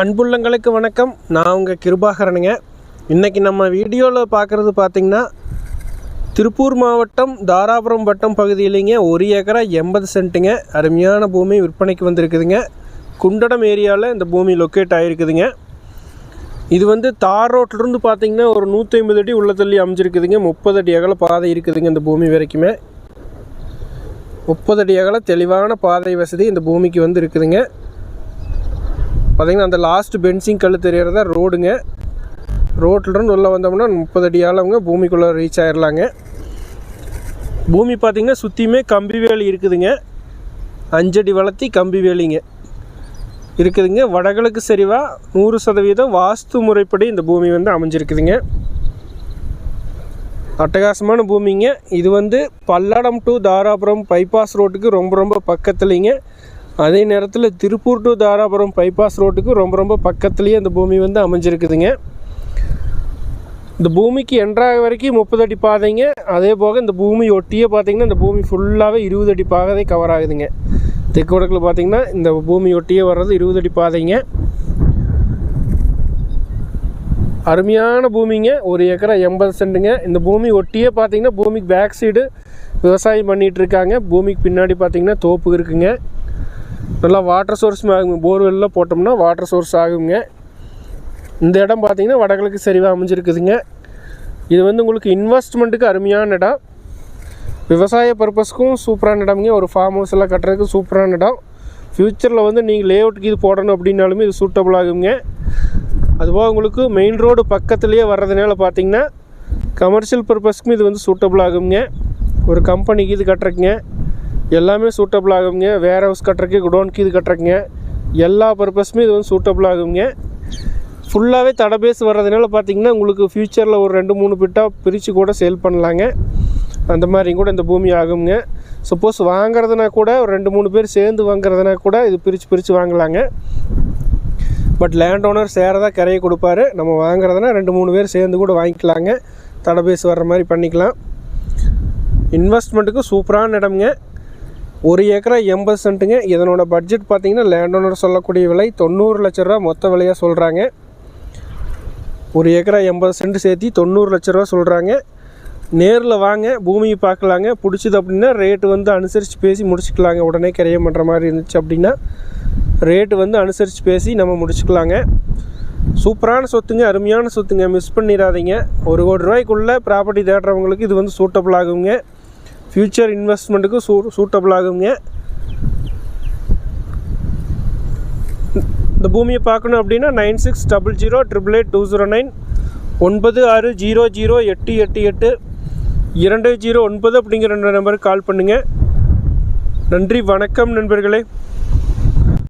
அன்புள்ளங்களுக்கு வணக்கம். நான் உங்கள் கிருபாகரனுங்க. இன்றைக்கி நம்ம வீடியோவில் பார்க்குறது பார்த்திங்கன்னா திருப்பூர் மாவட்டம் தாராபுரம் வட்டம் பகுதியிலேங்க. ஒரு ஏக்கரா எண்பது சென்ட்டுங்க. அருமையான பூமி விற்பனைக்கு வந்திருக்குதுங்க. குண்டடம் ஏரியாவில் இந்த பூமி லொக்கேட் ஆகிருக்குதுங்க இது வந்து தார் ரோட்லேருந்து பார்த்திங்கன்னா ஒரு நூற்றி ஐம்பது அடி உள்ள தள்ளி அமைஞ்சிருக்குதுங்க. முப்பது அடி அகல பாதை இருக்குதுங்க இந்த பூமி வரைக்குமே. முப்பது அடி அகல தெளிவான பாதை வசதி இந்த பூமிக்கு வந்து இருக்குதுங்க பார்த்தீங்கன்னா அந்த லாஸ்ட் பென்சிங் கல் தெரியறதா ரோடுங்க ரோட்லேருந்து உள்ளே வந்தோம்னா முப்பது அடி ஆழவங்க பூமிக்குள்ளே ரீச் ஆயிடலாங்க பூமி பார்த்திங்கன்னா சுற்றியுமே கம்பி வேலி இருக்குதுங்க. அஞ்சடி வளர்த்தி கம்பி வேலிங்க. இருக்குதுங்க. வடகிழக்கு சரிவாக நூறு சதவீதம் வாஸ்து முறைப்படி இந்த பூமி வந்து அமைஞ்சிருக்குதுங்க. அட்டகாசமான பூமிங்க. இது வந்து பல்லடம் டு தாராபுரம் பைபாஸ் ரோட்டுக்கு ரொம்ப ரொம்ப பக்கத்துலேங்க. அதே நேரத்தில் திருப்பூர் டு தாராபுரம் பைபாஸ் ரோட்டுக்கு ரொம்ப ரொம்ப பக்கத்துலேயே அந்த பூமி வந்து அமைஞ்சிருக்குதுங்க. இந்த பூமிக்கு என்ட்ராக வரைக்கும் முப்பது அடி பாதைங்க. அதே போக இந்த பூமி ஒட்டியே பார்த்தீங்கன்னா இந்த பூமி ஃபுல்லாகவே இருபது அடி பாதை கவர் ஆகுதுங்க. தெற்கு வடக்கில் பார்த்தீங்கன்னா இந்த பூமி ஒட்டியே வர்றது இருபது அடி பாதைங்க. அருமையான பூமிங்க. ஒரு ஏக்கரா எண்பது சென்ட்டுங்க இந்த பூமி ஒட்டியே பார்த்தீங்கன்னா பூமிக்கு பேக் சைடு விவசாயம் பண்ணிகிட்டு இருக்காங்க. பூமிக்கு பின்னாடி பார்த்தீங்கன்னா தோப்பு இருக்குங்க. நல்லா வாட்டர் சோர்ஸ் ஆகுங்க. போர்வெல்லாம் போட்டோம்னா வாட்டர் சோர்ஸ் ஆகுங்க. இந்த இடம் பார்த்தீங்கன்னா வடகிழக்கு சரிவாக அமைஞ்சிருக்குதுங்க. இது வந்து உங்களுக்கு இன்வெஸ்ட்மெண்ட்டுக்கு அருமையான இடம். விவசாய பர்பஸ்க்கும் சூப்பரான இடம்ங்க. ஒரு ஃபார்ம் ஹவுஸ் எல்லாம் கட்டுறதுக்கு சூப்பரான இடம். ஃப்யூச்சரில் வந்து நீங்கள் லே அவுட்டுக்கு இது போடணும் அப்படின்னாலுமே இது சூட்டபுள் ஆகுங்க. அதுபோக உங்களுக்கு மெயின் ரோடு பக்கத்துலேயே வர்றதுனால பார்த்தீங்கன்னா கமர்ஷியல் பர்பஸ்க்கும் இது வந்து சூட்டபுள் ஆகுங்க. ஒரு கம்பெனிக்கு இது கட்டுறக்குங்க எல்லாமே சூட்டபிள் ஆகுங்க. வேர் ஹவுஸ் கட்டுறக்கு குடோனுக்கு இது கட்டுறக்குங்க எல்லா பர்பஸுமே இது வந்து சூட்டபிள் ஆகுங்க. ஃபுல்லாகவே தடை பேஸ் வர்றதுனால பார்த்தீங்கன்னா உங்களுக்கு ஃப்யூச்சரில் ஒரு ரெண்டு மூணு பிட்டாக பிரித்து கூட சேல் பண்ணலாங்க. அந்த மாதிரி கூட இந்த பூமி ஆகுங்க. சப்போஸ் வாங்குறதுனா கூட ஒரு ரெண்டு மூணு பேர் சேர்ந்து வாங்குறதுனா கூட இது பிரித்து பிரித்து வாங்கலாங்க. பட் லேண்ட் ஓனர் சேரதாக கரையை கொடுப்பாரு. நம்ம வாங்குறதுனா ரெண்டு மூணு பேர் சேர்ந்து கூட வாங்கிக்கலாங்க. தடபேஸ் வர்ற மாதிரி பண்ணிக்கலாம். இன்வெஸ்ட்மெண்ட்டுக்கு சூப்பரான இடம்ங்க. ஒரு ஏக்கரா எண்பது சென்ட்டுங்க. இதனோட பட்ஜெட் பார்த்தீங்கன்னா லேண்ட் ஓனர் சொல்லக்கூடிய விலை தொண்ணூறு லட்ச ரூபா மொத்த விலையாக சொல்கிறாங்க ஒரு ஏக்கரா எண்பது சென்ட் சேர்த்தி தொண்ணூறு லட்ச ரூபா சொல்கிறாங்க நேரில் வாங்க பூமியை பார்க்கலாங்க. பிடிச்சது அப்படின்னா ரேட்டு வந்து அனுசரித்து பேசி முடிச்சுக்கலாங்க. உடனே கிரையம் பண்ணுற மாதிரி இருந்துச்சு அப்படின்னா ரேட்டு வந்து அனுசரித்து பேசி நம்ம முடிச்சுக்கலாங்க. சூப்பரான சொத்துங்க அருமையான சொத்துங்க. மிஸ் பண்ணிடாதீங்க. ஒரு கோடி ரூபாய்க்குள்ளே ப்ராப்பர்ட்டி தேடுறவங்களுக்கு இது வந்து சூட்டபிள் ஆகுங்க. ஃப்யூச்சர் இன்வெஸ்ட்மெண்ட்டுக்கு சூ சூட்டபிள் ஆகுங்க. இந்த பூமியை பார்க்கணும் அப்படின்னா nine six double zero triple eight two zero nine ஒன்பது ஆறு ஜீரோ ஜீரோ எட்டு எட்டு எட்டு இரண்டு ஜீரோ ஒன்பது அப்படிங்கிற ரெண்டு நம்பருக்கு கால் பண்ணுங்கள் நன்றி வணக்கம் நண்பர்களே.